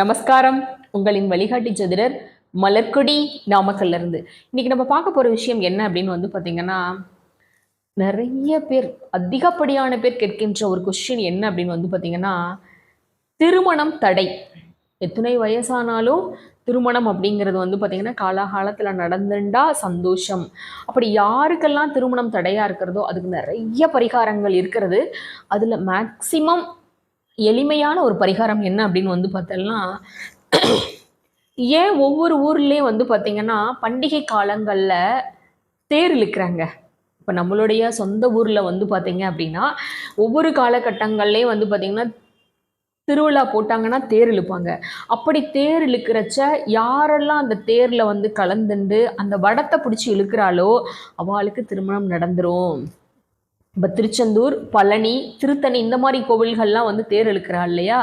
நமஸ்காரம். உங்களின் வழிகாட்டி ஜதிரர் மலர்கொடி நாமக்கல்ல இருந்து இன்னைக்கு நம்ம பார்க்க போற விஷயம் என்ன அப்படின்னு வந்து பாத்தீங்கன்னா நிறைய பேர் அதிகப்படியான பேர் கேட்கின்ற ஒரு கொஸ்டின் என்ன அப்படின்னு வந்து பாத்தீங்கன்னா திருமணம் தடை. எத்தனை வயசானாலும் திருமணம் அப்படிங்கிறது வந்து பார்த்திங்கன்னா காலாகாலத்தில் நடந்துண்டா சந்தோஷம். அப்படி யாருக்கெல்லாம் திருமணம் தடையாக இருக்கிறதோ அதுக்கு நிறைய பரிகாரங்கள் இருக்கிறது. அதில் மேக்சிமம் எளிமையான ஒரு பரிகாரம் என்ன அப்படின்னு வந்து பார்த்தோம்னா ஏன் ஒவ்வொரு ஊர்லேயும் வந்து பார்த்திங்கன்னா பண்டிகை காலங்களில் தேர் இழுக்கிறாங்க. இப்போ நம்மளுடைய சொந்த ஊரில் வந்து பார்த்திங்க அப்படின்னா ஒவ்வொரு காலகட்டங்கள்லேயும் வந்து பார்த்திங்கன்னா திருவிழா போட்டாங்கன்னா தேர் இழுப்பாங்க. அப்படி தேர் இழுக்கிறச்ச யாரெல்லாம் அந்த தேரில் வந்து கலந்துண்டு அந்த வடத்தை பிடிச்சி இழுக்கிறாளோ அவளுக்கு திருமணம் நடந்துடும் இப்போ திருச்செந்தூர் பழனி திருத்தணி இந்த மாதிரி கோவில்கள்லாம் வந்து தேர் இழுக்கிறா இல்லையா?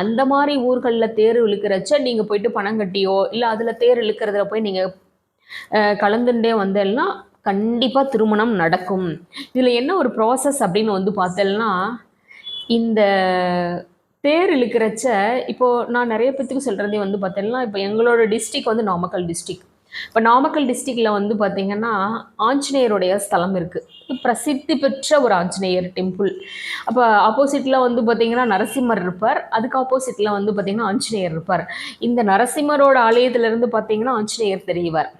அந்த மாதிரி ஊர்களில் தேர் இழுக்கிறச்ச நீங்கள் போயிட்டு பணம் கட்டியோ இல்லை அதில் தேர் இழுக்கிறதுல போய் நீங்கள் கலந்துட்டே வந்தேன்னா கண்டிப்பாக திருமணம் நடக்கும். இதில் என்ன ஒரு ப்ராசஸ் அப்படின்னு வந்து பார்த்தேன்னா இந்த தேர் இழுக்கிறச்ச இப்போது நான் நிறைய பேத்துக்கு சொல்கிறதே வந்து பார்த்தேன்னா இப்போ எங்களோட டிஸ்ட்ரிக் வந்து நாமக்கல் டிஸ்ட்ரிக் இப்போ நாமக்கல் டிஸ்ட்ரிக்டில் வந்து பார்த்திங்கன்னா ஆஞ்சநேயருடைய ஸ்தலம் இருக்குது பிரசித்தி பெற்ற ஒரு ஆஞ்சநேயர் டெம்பிள் அப்போ ஆப்போசிட்டில் வந்து பார்த்திங்கன்னா நரசிம்மர் இருப்பார். அதுக்கு ஆப்போசிட்டில் வந்து பார்த்திங்கன்னா ஆஞ்சநேயர் இருப்பார். இந்த நரசிம்மரோட ஆலயத்திலேருந்து பார்த்திங்கன்னா ஆஞ்சநேயர் தெரியவார்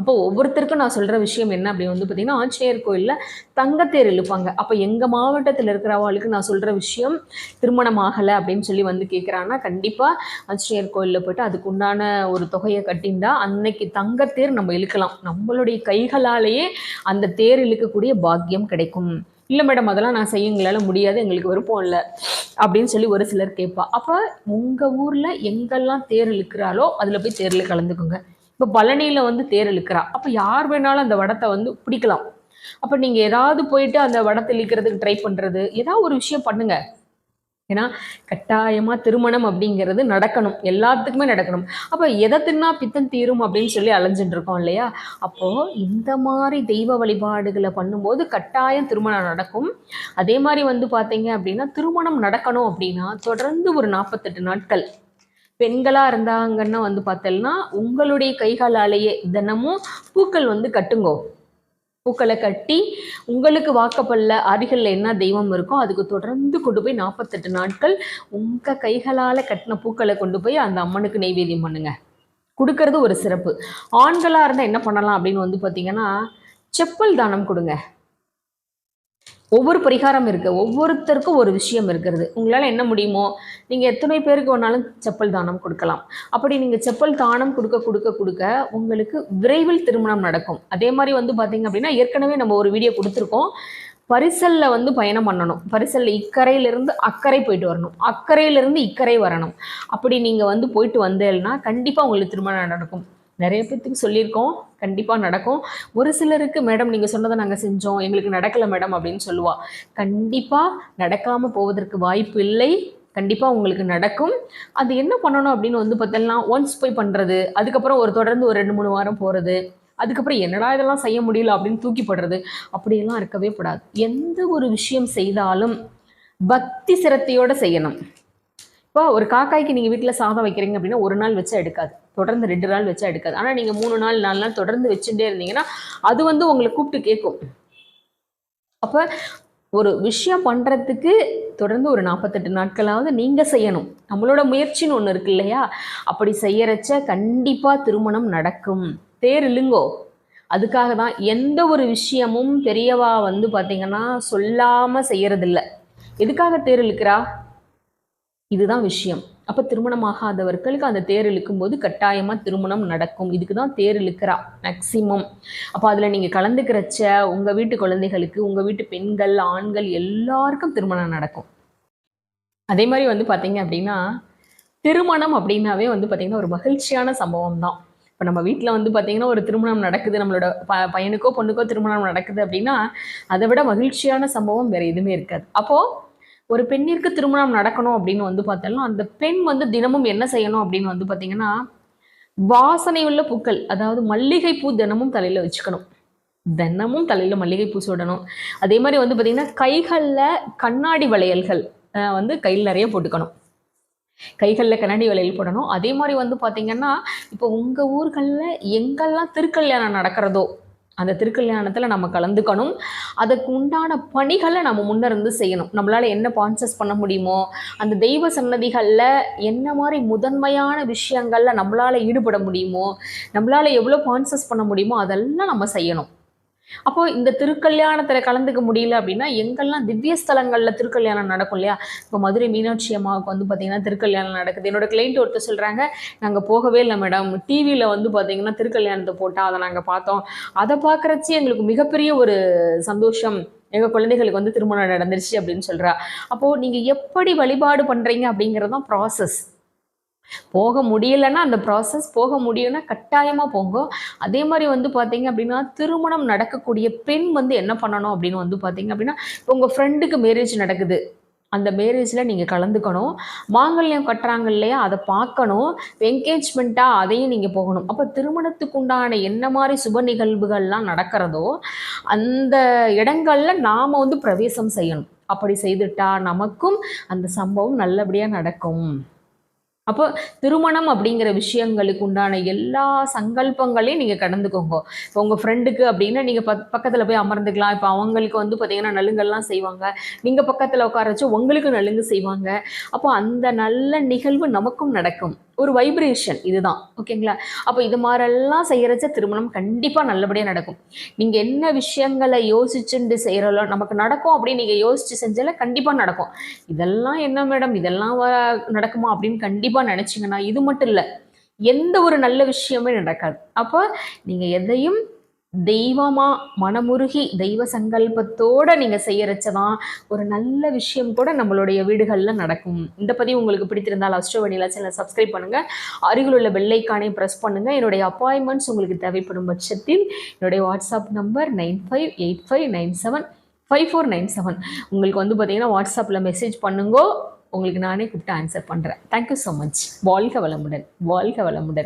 அப்போ ஒவ்வொருத்தருக்கும் நான் சொல்கிற விஷயம் என்ன அப்படின்னு வந்து பார்த்திங்கன்னா ஆஞ்சநேயர் கோயிலில் தங்கத்தேர் இழுப்பாங்க. அப்போ எங்கள் மாவட்டத்தில் இருக்கிறவாளுக்கு நான் சொல்கிற விஷயம் திருமணம் ஆகலை அப்படின்னு சொல்லி வந்து கேட்குறாங்கன்னா கண்டிப்பாக ஆஞ்சநேயர் கோயிலில் போய்ட்டு அதுக்கு உண்டான ஒரு தொகையை கட்டிண்டா அன்னைக்கு தங்கத்தேர் நம்ம இழுக்கலாம். நம்மளுடைய கைகளாலேயே அந்த தேர் இழுக்கக்கூடிய பாக்கியம் கிடைக்கும். இல்லை மேடம் அதெல்லாம் நான் செய்ய எங்களால் முடியாது எங்களுக்கு விருப்பம் இல்லை அப்படின்னு சொல்லி ஒரு சிலர் கேட்பா. அப்போ உங்கள் ஊரில் எங்கெல்லாம் தேர் இழுக்கிறாளோ அதில் போய் தேரில் கலந்துக்குங்க. இப்போ பழனியில் வந்து தேர் இழுக்கிறா அப்போ யார் வேணாலும் அந்த வடத்தை வந்து பிடிக்கலாம். அப்போ நீங்கள் ஏதாவது போயிட்டு அந்த வடத்தை இழுக்கிறதுக்கு ட்ரை பண்ணுறது ஏதாவது ஒரு விஷயம் பண்ணுங்க. ஏன்னா கட்டாயமாக திருமணம் அப்படிங்கிறது நடக்கணும். எல்லாத்துக்குமே நடக்கணும். அப்போ எதை தின்னா பித்தம் தீரும் அப்படின்னு சொல்லி அலைஞ்சிட்டு இருக்கோம் இல்லையா? அப்போது இந்த மாதிரி தெய்வ வழிபாடுகளை பண்ணும்போது கட்டாயம் திருமணம் நடக்கும். அதே மாதிரி வந்து பார்த்தீங்க அப்படின்னா திருமணம் நடக்கணும் அப்படின்னா தொடர்ந்து ஒரு நாற்பத்தெட்டு நாட்கள். பெண்களாக இருந்தாங்கன்னா வந்து பார்த்தோம்னா உங்களுடைய கைகளாலேயே தினமும் பூக்கள் வந்து கட்டுங்கோ. பூக்களை கட்டி உங்களுக்கு வாக்கப்பல்ல அருகில் என்ன தெய்வம் இருக்கோ அதுக்கு தொடர்ந்து கொண்டு போய் நாற்பத்தெட்டு நாட்கள் உங்கள் கைகளால் கட்டின பூக்களை கொண்டு போய் அந்த அம்மனுக்கு நெய்வேதியம் பண்ணுங்க. கொடுக்கறது ஒரு சிறப்பு. ஆண்களாக இருந்தால் என்ன பண்ணலாம் அப்படின்னு வந்து பார்த்தீங்கன்னா செப்பல் தானம் கொடுங்க. ஒவ்வொரு பரிகாரம் இருக்குது ஒவ்வொருத்தருக்கும் ஒரு விஷயம் இருக்கிறது. உங்களால் என்ன முடியுமோ நீங்கள் எத்தனை பேருக்கு வேணாலும் செப்பல் தானம் கொடுக்கலாம். அப்படி நீங்கள் செப்பல் தானம் கொடுக்க கொடுக்க கொடுக்க உங்களுக்கு விரைவில் திருமணம் நடக்கும். அதே மாதிரி வந்து பார்த்தீங்க அப்படின்னா ஏற்கனவே நம்ம ஒரு வீடியோ கொடுத்துருக்கோம். பரிசலில் வந்து பயணம் பண்ணணும். பரிசலில் இக்கரையிலிருந்து அக்கறை போயிட்டு வரணும். அக்கறையிலேருந்து இக்கரை வரணும். அப்படி நீங்கள் வந்து போயிட்டு வந்தேன்னா கண்டிப்பாக உங்களுக்கு திருமணம் நடக்கும். நிறைய பேர்த்துக்கு சொல்லியிருக்கோம். கண்டிப்பாக நடக்கும். ஒரு சிலருக்கு மேடம் நீங்கள் சொன்னதை நாங்கள் செஞ்சோம். எங்களுக்கு நடக்கலை மேடம் அப்படின்னு சொல்லுவாள் கண்டிப்பாக நடக்காமல் போவதற்கு வாய்ப்பு இல்லை. கண்டிப்பாக உங்களுக்கு நடக்கும். அது என்ன பண்ணணும் அப்படின்னு வந்து பார்த்தோம்னா ஒன்ஸ் போய் பண்ணுறது அதுக்கப்புறம் ஒரு தொடர்ந்து ஒரு ரெண்டு மூணு வாரம் போகிறது அதுக்கப்புறம் என்னடா இதெல்லாம் செய்ய முடியல அப்படின்னு தூக்கி போடுறது அப்படியெல்லாம் இருக்கவே கூடாது. எந்த ஒரு விஷயம் செய்தாலும் பக்தி சிரத்தையோடு செய்யணும். இப்போ ஒரு காக்காய்க்கு நீங்கள் வீட்டில் சாதம் வைக்கிறீங்க அப்படின்னா ஒரு நாள் வச்சு எடுக்காது. தொடர்ந்து ரெண்டு நாள் வச்சா எடுக்காது. ஆனால் நீங்கள் மூணு நாள் நாலு நாள் தொடர்ந்து வச்சுட்டே இருந்தீங்கன்னா அது வந்து உங்களை கூப்பிட்டு கேட்கும். அப்போ ஒரு விஷயம் பண்ணுறதுக்கு தொடர்ந்து ஒரு நாற்பத்தெட்டு நாட்களாவது நீங்கள் செய்யணும். நம்மளோட முயற்சின்னு ஒன்று இருக்கு இல்லையா? அப்படி செய்யறச்ச கண்டிப்பாக திருமணம் நடக்கும். தேர் இல்லைங்கோ அதுக்காக தான் எந்த ஒரு விஷயமும் பெரியவா வந்து பார்த்திங்கன்னா சொல்லாமல் செய்யறதில்ல. எதுக்காக தேர் இழுக்கிறா? இதுதான் விஷயம். அப்போ திருமணமாகாதவர்களுக்கு அந்த தேர் இழுக்கும்போது கட்டாயமாக திருமணம் நடக்கும். இதுக்கு தான் தேர் இழுக்கிறா மேக்சிமம் அப்போ அதில் நீங்கள் கலந்துக்கிறச்ச உங்கள் வீட்டு குழந்தைகளுக்கு உங்கள் வீட்டு பெண்கள் ஆண்கள் எல்லாருக்கும் திருமணம் நடக்கும். அதே மாதிரி வந்து பார்த்தீங்க அப்படின்னா திருமணம் அப்படின்னாவே வந்து பார்த்திங்கன்னா ஒரு மகிழ்ச்சியான சம்பவம் தான். இப்போ நம்ம வீட்டில் வந்து பார்த்திங்கன்னா ஒரு திருமணம் நடக்குது நம்மளோட ப பையனுக்கோ பொண்ணுக்கோ திருமணம் நடக்குது அப்படின்னா அதை விட மகிழ்ச்சியான சம்பவம் வேறு எதுவுமே இருக்காது. அப்போது ஒரு பெண்ணிற்கு திருமணம் நடக்கணும் அப்படின்னு வந்து பார்த்தாலும் அந்த பெண் வந்து தினமும் என்ன செய்யணும் அப்படின்னு வந்து பார்த்தீங்கன்னா வாசனை உள்ள பூக்கள் அதாவது மல்லிகை பூ தினமும் தலையில் வச்சுக்கணும். தினமும் தலையில் மல்லிகை பூ சுடணும். அதே மாதிரி வந்து பார்த்திங்கன்னா கைகளில் கண்ணாடி வளையல்கள் வந்து கையில் நிறைய போட்டுக்கணும். கைகளில் கண்ணாடி வளையல் போடணும். அதே மாதிரி வந்து பார்த்தீங்கன்னா இப்போ உங்கள் ஊர்களில் எங்கெல்லாம் திருக்கல்யாணம் நடக்கிறதோ அந்த திருக்கல்யாணத்தில் நம்ம கலந்துக்கணும். அதுக்கு உண்டான பணிகளை நம்ம முன்னிருந்து செய்யணும். நம்மளால் என்ன பான்சஸ் பண்ண முடியுமோ அந்த தெய்வ சன்னதிகளில் என்ன மாதிரி முதன்மையான விஷயங்களில் நம்மளால் ஈடுபட முடியுமோ நம்மளால் எவ்வளோ பான்சஸ் பண்ண முடியுமோ அதெல்லாம் நம்ம செய்யணும். அப்போ இந்த திருக்கல்யாணத்தில் கலந்துக்க முடியல அப்படின்னா எங்கெல்லாம் திவ்ய ஸ்தலங்களில் திருக்கல்யாணம் நடக்கும் இல்லையா? இப்போ மதுரை மீனாட்சி அம்மாவுக்கு வந்து பார்த்தீங்கன்னா திருக்கல்யாணம் நடக்குது. என்னோட கிளைண்ட் ஒருத்தர் சொல்கிறாங்க நாங்கள் போகவே இல்லை மேடம் டிவியில் வந்து பார்த்தீங்கன்னா திருக்கல்யாணத்தை போட்டால் அதை நாங்கள் பார்த்தோம். அதை பார்க்குறச்சி எங்களுக்கு மிகப்பெரிய ஒரு சந்தோஷம். எங்கள் குழந்தைகளுக்கு வந்து திருமணம் நடந்துருச்சு அப்படின்னு சொல்கிறா அப்போது நீங்கள் எப்படி வழிபாடு பண்ணுறீங்க அப்படிங்கிறது தான் ப்ராசஸ் போக முடியலைன்னா அந்த ப்ராசஸ் போக முடியும்னா கட்டாயமாக போங்க. அதே மாதிரி வந்து பார்த்தீங்க அப்படின்னா திருமணம் நடக்கக்கூடிய பெண் வந்து என்ன பண்ணணும் அப்படின்னு வந்து பார்த்தீங்க அப்படின்னா இப்போ உங்கள் ஃப்ரெண்டுக்கு மேரேஜ் நடக்குது. அந்த மேரேஜில் நீங்கள் கலந்துக்கணும். மாங்கல்யம் கட்டுறாங்க இல்லையா அதை பார்க்கணும். என்கேஜ்மெண்ட்டாக அதையும் நீங்கள் போகணும். அப்போ திருமணத்துக்கு உண்டான என்ன மாதிரி சுப நிகழ்வுகள்லாம் நடக்கிறதோ அந்த இடங்களில் நாம் வந்து பிரவேசம் செய்யணும். அப்படி செய்துட்டா நமக்கும் அந்த சம்பவம் நல்லபடியாக நடக்கும். அப்போ திருமணம் அப்படிங்கிற விஷயங்களுக்கு உண்டான எல்லா சங்கல்பங்களையும் நீங்கள் கடந்துக்கோங்க. இப்போ உங்கள் ஃப்ரெண்டுக்கு அப்படின்னா நீங்கள் பக் பக்கத்தில் போய் அமர்ந்துக்கலாம். இப்போ அவங்களுக்கு வந்து பார்த்தீங்கன்னா நலுங்கெல்லாம் செய்வாங்க. நீங்கள் பக்கத்தில் உட்கார வச்சு உங்களுக்கு நலுங்கு செய்வாங்க. அப்போ அந்த நல்ல நிகழ்வு நமக்கும் நடக்கும். ஒரு வைப்ரேஷன் இதுதான். ஓகேங்களா அப்போ இது மாதிரெல்லாம் செய்கிறச்ச திருமணம் கண்டிப்பாக நல்லபடியாக நடக்கும். நீங்கள் என்ன விஷயங்களை யோசிச்சுட்டு செய்கிறோம் நமக்கு நடக்கும் அப்படின்னு நீங்கள் யோசிச்சு செஞ்சால கண்டிப்பாக நடக்கும். இதெல்லாம் என்ன மேடம் இதெல்லாம் நடக்குமா அப்படின்னு கண்டிப்பாக நினச்சிங்கன்னா இது மட்டும் இல்லை எந்த ஒரு நல்ல விஷயமே நடக்காது. அப்போ நீங்கள் எதையும் தெய்வமா மனமுருகி தெய்வ சங்கல்பத்தோட நீங்கள் செய்யறச்சதான் ஒரு நல்ல விஷயம் கூட நம்மளுடைய வீடுகளில் நடக்கும். இந்த பதிவு உங்களுக்கு பிடித்திருந்தால் அஸ்ட்ரோவனியில் சேனல் சப்ஸ்கிரைப் பண்ணுங்க. அருகில் உள்ள வெள்ளைக்கானே ப்ரெஸ் பண்ணுங்க. என்னுடைய அப்பாயின்மெண்ட்ஸ் உங்களுக்கு தேவைப்படும் பட்சத்தில் என்னுடைய WhatsApp number nine five eight five nine seven five four nine seven. உங்களுக்கு வந்து பார்த்தீங்கன்னா வாட்ஸ்அப்பில் மெசேஜ் பண்ணுங்கோ. உங்களுக்கு நானே கூப்பிட்டு ஆன்சர் பண்ணுறேன் தேங்க்யூ ஸோ மச் வாழ்க வளமுடன். வாழ்க வளமுடன்.